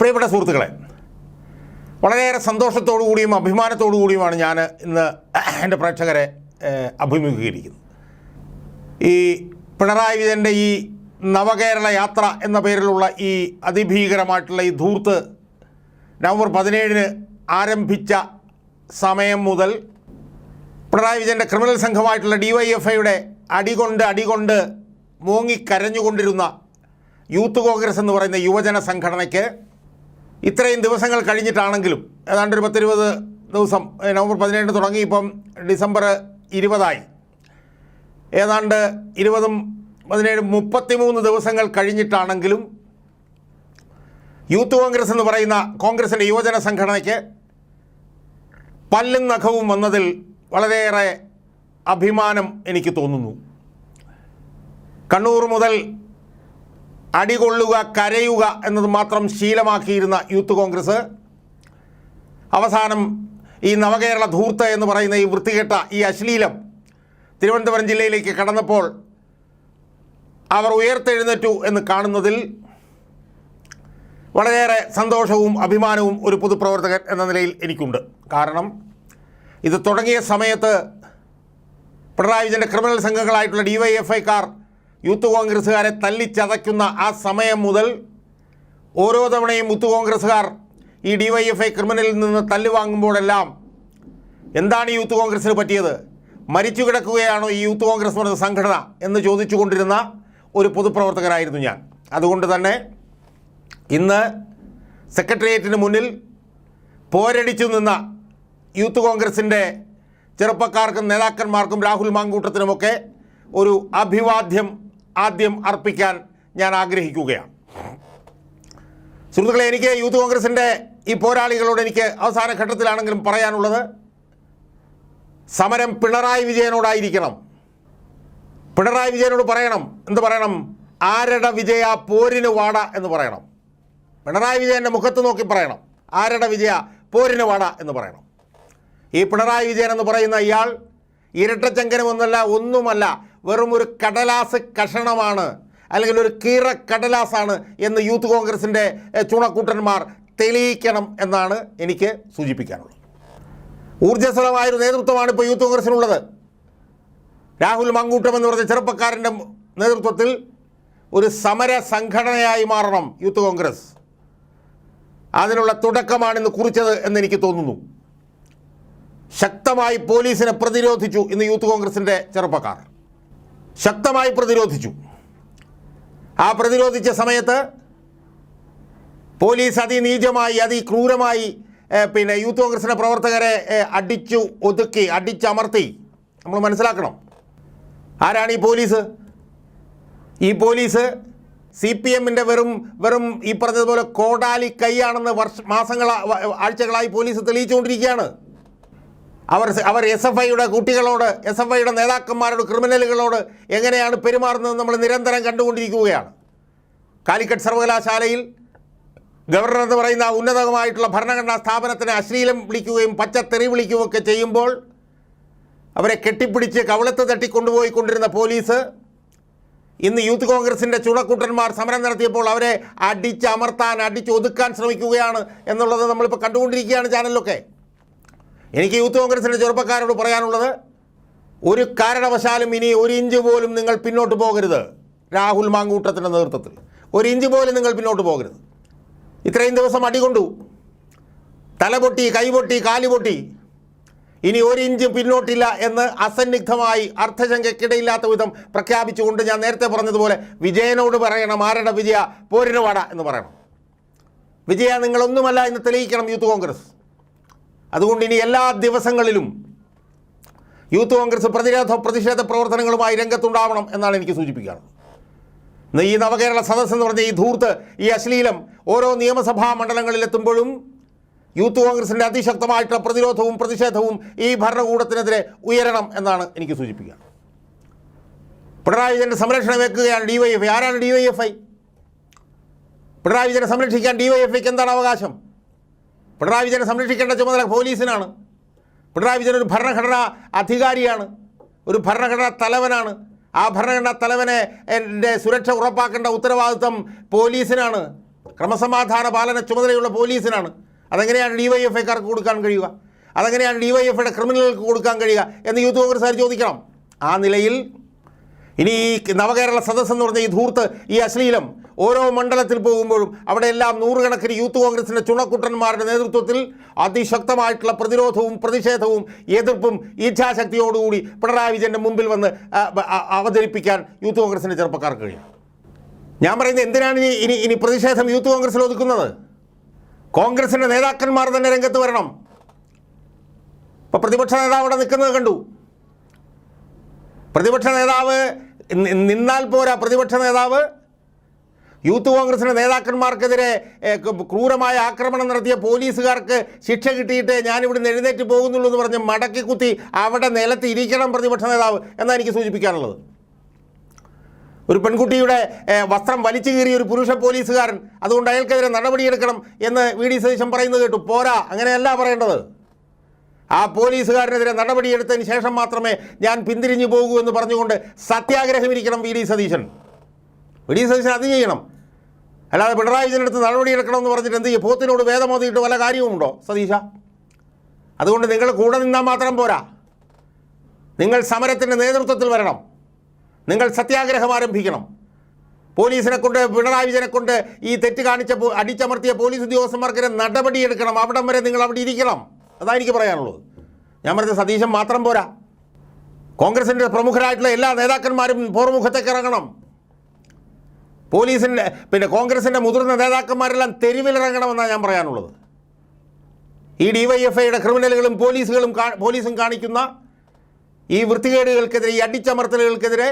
പ്രിയപ്പെട്ട സുഹൃത്തുക്കളെ വളരെയേറെ സന്തോഷത്തോടു കൂടിയും അഭിമാനത്തോടു കൂടിയുമാണ് ഞാൻ ഇന്ന് എന്റെ പ്രേക്ഷകരെ അഭിമുഖീകരിക്കുന്നത്. ഈ പിണറായി വിജയന്റെ ഈ നവകേരള യാത്ര എന്ന പേരിലുള്ള ഈ അതിഭീകരമായിട്ടുള്ള ഈ ധൂർത്ത് നവംബർ പതിനേഴിന് ആരംഭിച്ച സമയം മുതൽ പിണറായി വിജയന്റെ ക്രിമിനൽ സംഘമായിട്ടുള്ള ഡി വൈ എഫ് ഐയുടെ അടികൊണ്ട് അടികൊണ്ട് മൂങ്ങിക്കരഞ്ഞുകൊണ്ടിരുന്ന യൂത്ത് കോൺഗ്രസ് എന്ന് പറയുന്ന യുവജന സംഘടനയ്ക്ക് ഇത്രയും ദിവസങ്ങൾ കഴിഞ്ഞിട്ടാണെങ്കിലും ഏതാണ്ട് ഒരു പത്തിരുപത് ദിവസം നവംബർ പതിനേഴ് തുടങ്ങി ഇപ്പം ഡിസംബർ ഇരുപതായി. ഏതാണ്ട് ഇരുപതും പതിനേഴും മുപ്പത്തിമൂന്ന് ദിവസങ്ങൾ കഴിഞ്ഞിട്ടാണെങ്കിലും യൂത്ത് കോൺഗ്രസ് എന്ന് പറയുന്ന കോൺഗ്രസിന്റെ യുവജന സംഘടനയ്ക്ക് പല്ലും നഖവും വന്നതിൽ വളരെയേറെ അഭിമാനം എനിക്ക് തോന്നുന്നു. കണ്ണൂർ മുതൽ അടികൊള്ളുക കരയുക എന്നത് മാത്രം ശീലമാക്കിയിരുന്ന യൂത്ത് കോൺഗ്രസ്. അവസാനം ഈ നവകേരള ധൂർത്ത് എന്ന് പറയുന്ന ഈ വൃത്തികെട്ട ഈ അശ്ലീലം തിരുവനന്തപുരം ജില്ലയിലേക്ക് കടന്നപ്പോൾ അവർ ഉയർത്തെഴുന്നേറ്റു എന്ന് കാണുന്നതിൽ വളരെയേറെ സന്തോഷവും അഭിമാനവും ഒരു പൊതുപ്രവർത്തകൻ എന്ന നിലയിൽ എനിക്കുണ്ട്. കാരണം ഇത് തുടങ്ങിയ സമയത്ത് പിണറായി വിജയന്റെ ക്രിമിനൽ സംഘങ്ങളായിട്ടുള്ള ഡി വൈ എഫ് ഐക്കാർ യൂത്ത് കോൺഗ്രസ്സുകാരെ തല്ലിച്ചതയ്ക്കുന്ന ആ സമയം മുതൽ ഓരോ തവണയും യൂത്ത് കോൺഗ്രസ്സുകാർ ഈ ഡി വൈ എഫ് ഐ ക്രിമിനലിൽ നിന്ന് തല്ല് വാങ്ങുമ്പോഴെല്ലാം എന്താണ് യൂത്ത് കോൺഗ്രസ്സിന് പറ്റിയത്? മരിച്ചു കിടക്കുകയാണോ ഈ യൂത്ത് കോൺഗ്രസ് എന്ന് സംഘടന എന്ന് ചോദിച്ചുകൊണ്ടിരുന്ന ഒരു പൊതുപ്രവർത്തകനായിരുന്നു ഞാൻ. അതുകൊണ്ട് തന്നെ ഇന്ന് സെക്രട്ടേറിയറ്റിന് മുന്നിൽ പോരടിച്ചു നിന്ന യൂത്ത് കോൺഗ്രസിന്റെ ചെറുപ്പക്കാർക്കും നേതാക്കന്മാർക്കും രാഹുൽ മാങ്കൂട്ടത്തിനുമൊക്കെ ഒരു അഭിവാദ്യം ആദ്യം അർപ്പിക്കാൻ ഞാൻ ആഗ്രഹിക്കുകയാണ്. സുഹൃത്തുക്കളെ എനിക്ക് യൂത്ത് കോൺഗ്രസിന്റെ ഈ പോരാളികളോട് എനിക്ക് അവസാന ഘട്ടത്തിലാണെങ്കിലും പറയാനുള്ളത് സമരം പിണറായി വിജയനോടായിരിക്കണം. പിണറായി വിജയനോട് പറയണം. എന്ത് പറയണം? ആരട വിജയ പോരിന് വാട എന്ന് പറയണം. പിണറായി വിജയന്റെ മുഖത്ത് നോക്കി പറയണം. ആരട വിജയ പോരിന് വാട എന്ന് പറയണം. ഈ പിണറായി വിജയൻ എന്ന് പറയുന്ന ഇയാൾ ഇരട്ടച്ചങ്കനമൊന്നല്ല ഒന്നുമല്ല വെറും ഒരു കടലാസ് കഷണമാണ് അല്ലെങ്കിൽ ഒരു കീറ കടലാസാണ് എന്ന് യൂത്ത് കോൺഗ്രസിന്റെ ചുണക്കൂട്ടന്മാർ തെളിയിക്കണം എന്നാണ് എനിക്ക് സൂചിപ്പിക്കാനുള്ളത്. ഊർജസ്വലമായൊരു നേതൃത്വമാണ് ഇപ്പോൾ യൂത്ത് കോൺഗ്രസിനുള്ളത്. രാഹുൽ മങ്കൂട്ടം എന്ന് പറഞ്ഞ ചെറുപ്പക്കാരന്റെ നേതൃത്വത്തിൽ ഒരു സമര സംഘടനയായി മാറണം യൂത്ത് കോൺഗ്രസ്. അതിനുള്ള തുടക്കമാണ് ഇന്ന് കുറിച്ചത് എന്ന് എനിക്ക് തോന്നുന്നു. ശക്തമായി പോലീസിനെ പ്രതിരോധിച്ചു ഇന്ന് യൂത്ത് കോൺഗ്രസിന്റെ ചെറുപ്പക്കാർ. ശക്തമായി പ്രതിരോധിച്ചു. ആ പ്രതിരോധിച്ച സമയത്ത് പോലീസ് അതിനീചമായി അതിക്രൂരമായി പിന്നെ യൂത്ത് കോൺഗ്രസിന്റെ പ്രവർത്തകരെ അടിച്ചു ഒതുക്കി അടിച്ചമർത്തി. നമ്മൾ മനസ്സിലാക്കണം. ആരാണ് ഈ പോലീസ്? ഈ പോലീസ് സി പി എമ്മിന്റെ വെറും വെറും ഈ പറഞ്ഞതുപോലെ കോടാലി കൈയാണെന്ന് വർഷ മാസങ്ങളാ ആഴ്ചകളായി പോലീസ് തെളിയിച്ചുകൊണ്ടിരിക്കുകയാണ്. അവർ അവർ എസ് എഫ് ഐയുടെ കുട്ടികളോട് എസ് എഫ് ഐയുടെ നേതാക്കന്മാരോട് ക്രിമിനലുകളോട് എങ്ങനെയാണ് പെരുമാറുന്നത് നമ്മൾ നിരന്തരം കണ്ടുകൊണ്ടിരിക്കുകയാണ്. കാലിക്കറ്റ് സർവകലാശാലയിൽ ഗവർണർ എന്ന് പറയുന്ന ഉന്നതമായിട്ടുള്ള ഭരണഘടനാ സ്ഥാപനത്തിന് അശ്ലീലം വിളിക്കുകയും പച്ചത്തെറി വിളിക്കുകയും ഒക്കെ ചെയ്യുമ്പോൾ അവരെ കെട്ടിപ്പിടിച്ച് കവളത്ത് തട്ടിക്കൊണ്ടുപോയി കൊണ്ടിരുന്ന പോലീസ് ഇന്ന് യൂത്ത് കോൺഗ്രസിന്റെ ചുണക്കൂട്ടന്മാർ സമരം നടത്തിയപ്പോൾ അവരെ അടിച്ചമർത്താൻ അടിച്ചൊതുക്കാൻ ശ്രമിക്കുകയാണ് എന്നുള്ളത് നമ്മളിപ്പോൾ കണ്ടുകൊണ്ടിരിക്കുകയാണ് ചാനലിലൊക്കെ. എനിക്ക് യൂത്ത് കോൺഗ്രസിന്റെ ചെറുപ്പക്കാരോട് പറയാനുള്ളത് ഒരു കാരണവശാലും ഇനി ഒരു ഇഞ്ച് പോലും നിങ്ങൾ പിന്നോട്ട് പോകരുത് രാഹുൽ മാങ്കൂട്ടത്തിന്റെ നേതൃത്വത്തിൽ. ഒരു ഇഞ്ച് പോലും നിങ്ങൾ പിന്നോട്ട് പോകരുത്. ഇത്രയും ദിവസം അടികൊണ്ടു തലപൊട്ടി കൈപൊട്ടി കാലുപൊട്ടി. ഇനി ഒരു ഇഞ്ച് പിന്നോട്ടില്ല എന്ന് അസന്നിഗ്ധമായി അർത്ഥശങ്കയ്ക്കിടയില്ലാത്ത വിധം പ്രഖ്യാപിച്ചുകൊണ്ട് ഞാൻ നേരത്തെ പറഞ്ഞതുപോലെ വിജയനോട് പറയണം ആരുടെ വിജയ? പോരിനവാട എന്ന് പറയണം. വിജയ നിങ്ങളൊന്നുമല്ല എന്ന് തെളിയിക്കണം യൂത്ത് കോൺഗ്രസ്. അതുകൊണ്ട് ഇനി എല്ലാ ദിവസങ്ങളിലും യൂത്ത് കോൺഗ്രസ് പ്രതിരോധ പ്രതിഷേധ പ്രവർത്തനങ്ങളുമായി രംഗത്തുണ്ടാവണം എന്നാണ് എനിക്ക് സൂചിപ്പിക്കാറുള്ളത് ഇന്ന് ഈ നവകേരള സദസ്സ് എന്ന് പറഞ്ഞ ഈ ധൂർത്ത് ഈ അശ്ലീലം ഓരോ നിയമസഭാ മണ്ഡലങ്ങളിലെത്തുമ്പോഴും യൂത്ത് കോൺഗ്രസിന്റെ അതിശക്തമായിട്ടുള്ള പ്രതിരോധവും പ്രതിഷേധവും ഈ ഭരണകൂടത്തിനെതിരെ ഉയരണം എന്നാണ് എനിക്ക് സൂചിപ്പിക്കുക പിണറായി വിജയന്റെ സംരക്ഷണം വെക്കുകയാണ് ഡി വൈ എഫ് ഐ ആരാണ് D Y F I Pinarayi വിജയനെ സംരക്ഷിക്കാൻ ഡി വൈ എഫ് ഐക്ക് എന്താണ് അവകാശം? പിണറായി വിജയനെ സംരക്ഷിക്കേണ്ട ചുമതല പോലീസിനാണ്. പിണറായി വിജയൻ ഒരു ഭരണഘടനാ അധികാരിയാണ്. ഒരു ഭരണഘടനാ തലവനാണ്. ആ ഭരണഘടനാ തലവനെ എന്റെ സുരക്ഷ ഉറപ്പാക്കേണ്ട ഉത്തരവാദിത്വം പോലീസിനാണ്. ക്രമസമാധാന പാലന ചുമതലയുള്ള പോലീസിനാണ്. അതെങ്ങനെയാണ് ഡി വൈ എഫ് ഐക്കാർക്ക് കൊടുക്കാൻ കഴിയുക? അതെങ്ങനെയാണ് ഡി വൈ എഫ് ഐയുടെ ക്രിമിനലുകൾക്ക് കൊടുക്കാൻ കഴിയുക എന്ന് യൂത്ത് കോൺഗ്രസ് കോൺഗ്രസ്സുകാർ ചോദിക്കണം. ആ നിലയിൽ ഇനി ഈ നവകേരള സദസ്സെന്ന് പറഞ്ഞ ഈ ധൂർത്ത് ഈ അശ്ലീലം ഓരോ മണ്ഡലത്തിൽ പോകുമ്പോഴും അവിടെയെല്ലാം നൂറുകണക്കിന് യൂത്ത് കോൺഗ്രസിന്റെ ചുണക്കുട്ടന്മാരുടെ നേതൃത്വത്തിൽ അതിശക്തമായിട്ടുള്ള പ്രതിരോധവും പ്രതിഷേധവും എതിർപ്പും ഇച്ഛാശക്തിയോടുകൂടി പിണറായി വിജയന്റെ മുമ്പിൽ വന്ന് അവതരിപ്പിക്കാൻ യൂത്ത് കോൺഗ്രസിന്റെ ചെറുപ്പക്കാർക്ക് കഴിയും. ഞാൻ പറയുന്നത് എന്തിനാണ് ഇനി ഇനി ഇനി പ്രതിഷേധം യൂത്ത് കോൺഗ്രസിൽ ഒതുക്കുന്നത്? കോൺഗ്രസിന്റെ നേതാക്കന്മാർ തന്നെ രംഗത്ത് വരണം. ഇപ്പോൾ പ്രതിപക്ഷ നേതാവ് അവിടെ നിൽക്കുന്നത് കണ്ടു. പ്രതിപക്ഷ നേതാവ് നിന്നാൽ പോരാ പ്രതിപക്ഷ നേതാവ് യൂത്ത് കോൺഗ്രസിന്റെ നേതാക്കന്മാർക്കെതിരെ ക്രൂരമായ ആക്രമണം നടത്തിയ പോലീസുകാർക്ക് ശിക്ഷ കിട്ടിയിട്ട് ഞാനിവിടുന്ന് എഴുന്നേറ്റ് പോകുന്നുള്ളൂ എന്ന് പറഞ്ഞ് മടക്കി കുത്തി അവിടെ നിലത്ത് ഇരിക്കണം പ്രതിപക്ഷ നേതാവ് എന്നാണ് എനിക്ക് സൂചിപ്പിക്കാനുള്ളത്. ഒരു പെൺകുട്ടിയുടെ വസ്ത്രം വലിച്ചു കീറിയ ഒരു പുരുഷ പോലീസുകാരൻ അതുകൊണ്ട് അയാൾക്കെതിരെ നടപടിയെടുക്കണം എന്ന് വി ഡി സതീശൻ പറയുന്നത് കേട്ടു. പോരാ അങ്ങനെയല്ല പറയേണ്ടത്. ആ പോലീസുകാരനെതിരെ നടപടിയെടുത്തതിന് ശേഷം മാത്രമേ ഞാൻ പിന്തിരിഞ്ഞു പോകൂ എന്ന് പറഞ്ഞുകൊണ്ട് സത്യാഗ്രഹമിരിക്കണം V D Satheesan. D Satheesan അത് ചെയ്യണം. അല്ലാതെ പിണറായി വിജയനടുത്ത് നടപടിയെടുക്കണമെന്ന് പറഞ്ഞിട്ട് എന്ത് ചെയ്യും? പോത്തിനോട് വേദമോതിയിട്ട് വല്ല കാര്യവുമുണ്ടോ സതീശ? അതുകൊണ്ട് നിങ്ങൾ കൂടെ നിന്നാൽ മാത്രം പോരാ. നിങ്ങൾ സമരത്തിന്റെ നേതൃത്വത്തിൽ വരണം. നിങ്ങൾ സത്യാഗ്രഹം ആരംഭിക്കണം. പോലീസിനെ കൊണ്ട് പിണറായി വിജയനെ കൊണ്ട് ഈ തെറ്റ് കാണിച്ച അടിച്ചമർത്തിയ പോലീസ് ഉദ്യോഗസ്ഥന്മാർക്കെതിരെ നടപടിയെടുക്കണം അവിടം വരെ നിങ്ങൾ അവിടെ ഇരിക്കണം. അതാണ് എനിക്ക് പറയാനുള്ളത്. ഞാൻ പറഞ്ഞ സതീശൻ മാത്രം പോരാ. കോൺഗ്രസിന്റെ പ്രമുഖരായിട്ടുള്ള എല്ലാ നേതാക്കന്മാരും പോർമുഖത്തേക്ക് ഇറങ്ങണം. പോലീസിന്റെ പിന്നെ കോൺഗ്രസിന്റെ മുതിർന്ന നേതാക്കന്മാരെല്ലാം തെരുവിലിറങ്ങണമെന്നാണ് ഞാൻ പറയാനുള്ളത്. ഈ ഡി വൈ എഫ് ഐയുടെ ക്രിമിനലുകളും പോലീസുകളും പോലീസും കാണിക്കുന്ന ഈ വൃത്തികേടുകൾക്കെതിരെ ഈ അടിച്ചമർത്തലുകൾക്കെതിരെ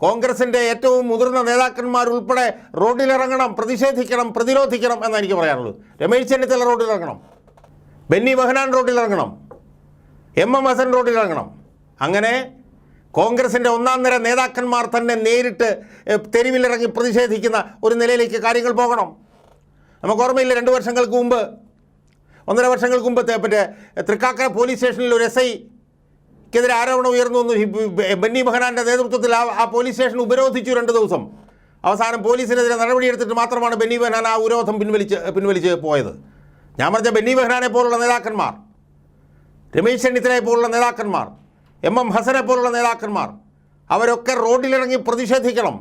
കോൺഗ്രസിന്റെ ഏറ്റവും മുതിർന്ന നേതാക്കന്മാർ ഉൾപ്പെടെ റോഡിലിറങ്ങണം പ്രതിഷേധിക്കണം പ്രതിരോധിക്കണം എന്നാണ് എനിക്ക് പറയാനുള്ളത്. രമേശ് ചെന്നിത്തല റോഡിലിറങ്ങണം. ബെന്നി ബെഹനാൻ റോഡിലിറങ്ങണം. എം എം ഹസൻ റോഡിലിറങ്ങണം. അങ്ങനെ കോൺഗ്രസിന്റെ ഒന്നാം നിര നേതാക്കന്മാർ തന്നെ നേരിട്ട് തെരുവിലിറങ്ങി പ്രതിഷേധിക്കുന്ന ഒരു നിലയിലേക്ക് കാര്യങ്ങൾ പോകണം. നമുക്ക് ഓർമ്മയില്ല രണ്ട് വർഷങ്ങൾക്ക് മുമ്പ് ഒന്നര വർഷങ്ങൾക്ക് മുമ്പ് മറ്റേ തൃക്കാക്കര പോലീസ് സ്റ്റേഷനിൽ ഒരു എസ് ഐക്കെതിരെ ആരോപണം ഉയർന്നു വന്നു ബെന്നി ബെഹനാന്റെ നേതൃത്വത്തിൽ ആ ആ പോലീസ് സ്റ്റേഷൻ ഉപരോധിച്ചു രണ്ട് ദിവസം. അവസാനം പോലീസിനെതിരെ നടപടിയെടുത്തിട്ട് മാത്രമാണ് ബെന്നി ബെഹനാൻ ആ ഉപരോധം പിൻവലിച്ച് പിൻവലിച്ച് പോയത്. ഞാൻ പറഞ്ഞ ബെന്നി ബെഹനാനെ പോലുള്ള നേതാക്കന്മാർ രമേശ് ചെന്നിത്തലയെ പോലുള്ള നേതാക്കന്മാർ എം എം ഹസനെ പോലുള്ള നേതാക്കന്മാർ. അവരൊക്കെ റോഡിലിറങ്ങി പ്രതിഷേധിക്കണം.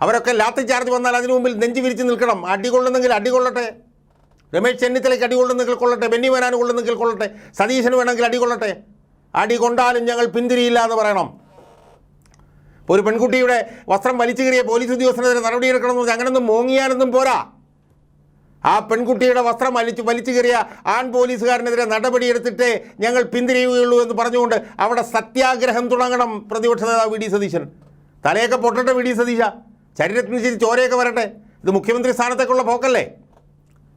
അവരൊക്കെ ലാത്തി ചാർജ് വന്നാൽ അതിനു മുമ്പിൽ നെഞ്ചു വിരിച്ച് നിൽക്കണം. അടികൊള്ളുന്നെങ്കിൽ അടികൊള്ളട്ടെ രമേശ് ചെന്നിത്തലയ്ക്ക് അടികൊള്ളുന്നെങ്കിൽ കൊള്ളട്ടെ. ബെന്നി മേനാന് കൊള്ളുന്നെങ്കിൽ കൊള്ളട്ടെ. സതീശന് വേണമെങ്കിൽ അടികൊള്ളട്ടെ അടി കൊണ്ടാലും ഞങ്ങൾ പിന്തിരിയില്ല എന്ന് പറയണം. ഒരു പെൺകുട്ടിയുടെ വസ്ത്രം വലിച്ചു കീറിയ പോലീസ് ഉദ്യോഗസ്ഥനെതിരെ നടപടിയെടുക്കണമെന്ന് അങ്ങനൊന്നും മോങ്ങിയാനൊന്നും പോരാ. ആ പെൺകുട്ടിയുടെ വസ്ത്രം വലിച്ചു വലിച്ചു കയറിയ ആൺ പോലീസുകാരനെതിരെ നടപടിയെടുത്തിട്ടേ ഞങ്ങൾ പിന്തിരിയുകയുള്ളൂ എന്ന് പറഞ്ഞുകൊണ്ട് അവിടെ സത്യാഗ്രഹം തുടങ്ങണം പ്രതിപക്ഷ നേതാവ് വി ഡി സതീശൻ. തലയൊക്കെ പൊട്ടട്ടെ വി ഡി സതീശ. ശരീരത്തിന് ശരി ചോരയൊക്കെ വരട്ടെ. ഇത് മുഖ്യമന്ത്രി സ്ഥാനത്തേക്കുള്ള പോക്കല്ലേ?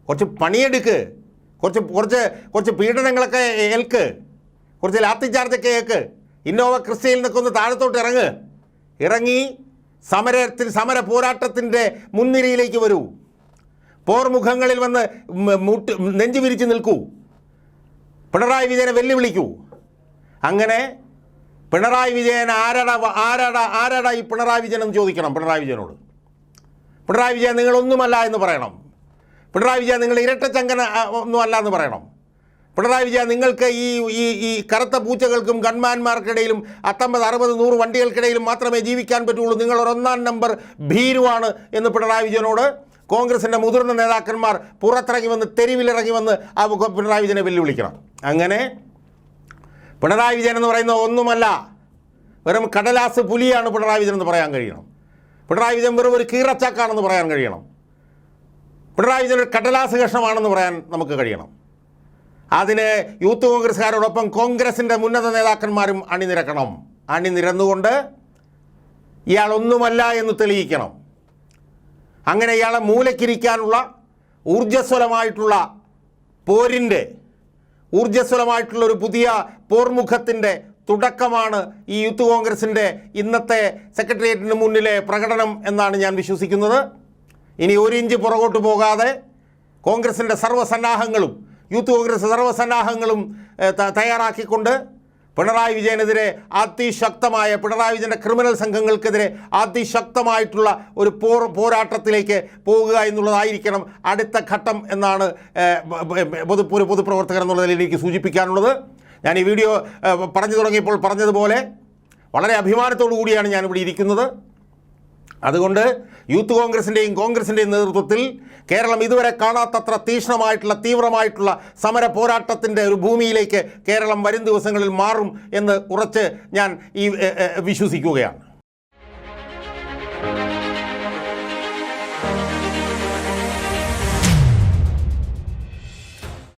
കുറച്ച് പണിയെടുക്ക്. കുറച്ച് കുറച്ച് കുറച്ച് പീഡനങ്ങളൊക്കെ ഏൽക്ക്. കുറച്ച് ലാത്തി ചാർജൊക്കെ ഏൽക്ക് ഇന്നോവ ക്രിസ്റ്റയിൽ നിൽക്കുന്ന താഴത്തോട്ട് ഇറങ്ങ്. ഇറങ്ങി സമരത്തിൽ സമര പോരാട്ടത്തിന്റെ മുൻനിരയിലേക്ക് വരൂ. പോർമുഖങ്ങളിൽ വന്ന് മുട്ട് നെഞ്ചു വിരിച്ച് നിൽക്കൂ. പിണറായി വിജയനെ വെല്ലുവിളിക്കൂ. അങ്ങനെ പിണറായി വിജയൻ ആരട ആരട ആരട ഈ പിണറായി വിജയൻ എന്ന് ചോദിക്കണം പിണറായി വിജയനോട്. പിണറായി വിജയൻ നിങ്ങളൊന്നുമല്ല എന്ന് പറയണം. പിണറായി വിജയൻ നിങ്ങൾ ഇരട്ടച്ചങ്കന ഒന്നും ഒന്നുമല്ല എന്ന് പറയണം. പിണറായി വിജയൻ നിങ്ങൾക്ക് ഈ ഈ ഈ കറുത്ത പൂച്ചകൾക്കും ഗൺമാന്മാർക്കിടയിലും അത്തമ്പത് അറുപത് നൂറ് വണ്ടികൾക്കിടയിലും മാത്രമേ ജീവിക്കാൻ പറ്റുള്ളൂ. നിങ്ങളൊരൊന്നാം നമ്പർ ഭീരുവാണ് എന്ന് പിണറായി വിജയനോട് കോൺഗ്രസിന്റെ മുതിർന്ന നേതാക്കന്മാർ പുറത്തിറങ്ങി വന്ന് തെരുവിലിറങ്ങി വന്ന് ആ പിണറായി വിജയനെ വെല്ലുവിളിക്കണം. അങ്ങനെ പിണറായി വിജയൻ എന്ന് പറയുന്ന ഒന്നുമല്ല വെറും കടലാസ് പുലിയാണ് പിണറായി വിജയൻ എന്ന് പറയാൻ കഴിയണം. പിണറായി വിജയൻ വെറും ഒരു കീറച്ചാക്കാണെന്ന് പറയാൻ കഴിയണം. പിണറായി വിജയൻ ഒരു കടലാസ് കഷ്ണമാണെന്ന് പറയാൻ നമുക്ക് കഴിയണം. അതിന് യൂത്ത് കോൺഗ്രസ്സുകാരോടൊപ്പം കോൺഗ്രസിന്റെ ഉന്നത നേതാക്കന്മാരും അണിനിരക്കണം. അണിനിരന്നുകൊണ്ട് ഇയാൾ ഒന്നുമല്ല എന്ന് തെളിയിക്കണം. അങ്ങനെ ഇയാളെ മൂലക്കിരിക്കാനുള്ള ഊർജസ്വലമായിട്ടുള്ള പോരിന്റെ ഊർജസ്വലമായിട്ടുള്ള ഒരു പുതിയ പോർമുഖത്തിന്റെ തുടക്കമാണ് ഈ യൂത്ത് കോൺഗ്രസിന്റെ ഇന്നത്തെ സെക്രട്ടേറിയറ്റിന് മുന്നിലെ പ്രകടനം എന്നാണ് ഞാൻ വിശ്വസിക്കുന്നത്. ഇനി ഒരു ഇഞ്ച് പുറകോട്ട് പോകാതെ കോൺഗ്രസിന്റെ സർവസന്നാഹങ്ങളും യൂത്ത് കോൺഗ്രസ് സർവസന്നാഹങ്ങളും തയ്യാറാക്കിക്കൊണ്ട് പിണറായി വിജയനെതിരെ അതിശക്തമായ പിണറായി വിജയന്റെ ക്രിമിനൽ സംഘങ്ങൾക്കെതിരെ അതിശക്തമായിട്ടുള്ള ഒരു പോർ പോരാട്ടത്തിലേക്ക് പോകുക എന്നുള്ളതായിരിക്കണം അടുത്ത ഘട്ടം എന്നാണ് പൊതു ഒരു പൊതുപ്രവർത്തകർ എന്നുള്ള നിലയിൽ എനിക്ക് സൂചിപ്പിക്കാനുള്ളത്. ഞാൻ ഈ വീഡിയോ പറഞ്ഞു തുടങ്ങിയപ്പോൾ പറഞ്ഞതുപോലെ വളരെ അഭിമാനത്തോടു കൂടിയാണ് ഞാനിവിടെ ഇരിക്കുന്നത്. അതുകൊണ്ട് യൂത്ത് കോൺഗ്രസിന്റെയും കോൺഗ്രസിന്റെയും നേതൃത്വത്തിൽ കേരളം ഇതുവരെ കാണാത്തത്ര തീക്ഷ്ണമായിട്ടുള്ള തീവ്രമായിട്ടുള്ള സമര പോരാട്ടത്തിന്റെ ഒരു ഭൂമിയിലേക്ക് കേരളം വരും ദിവസങ്ങളിൽ മാറും എന്ന് ഉറച്ച് ഞാൻ ഈ വിശ്വസിക്കുകയാണ്.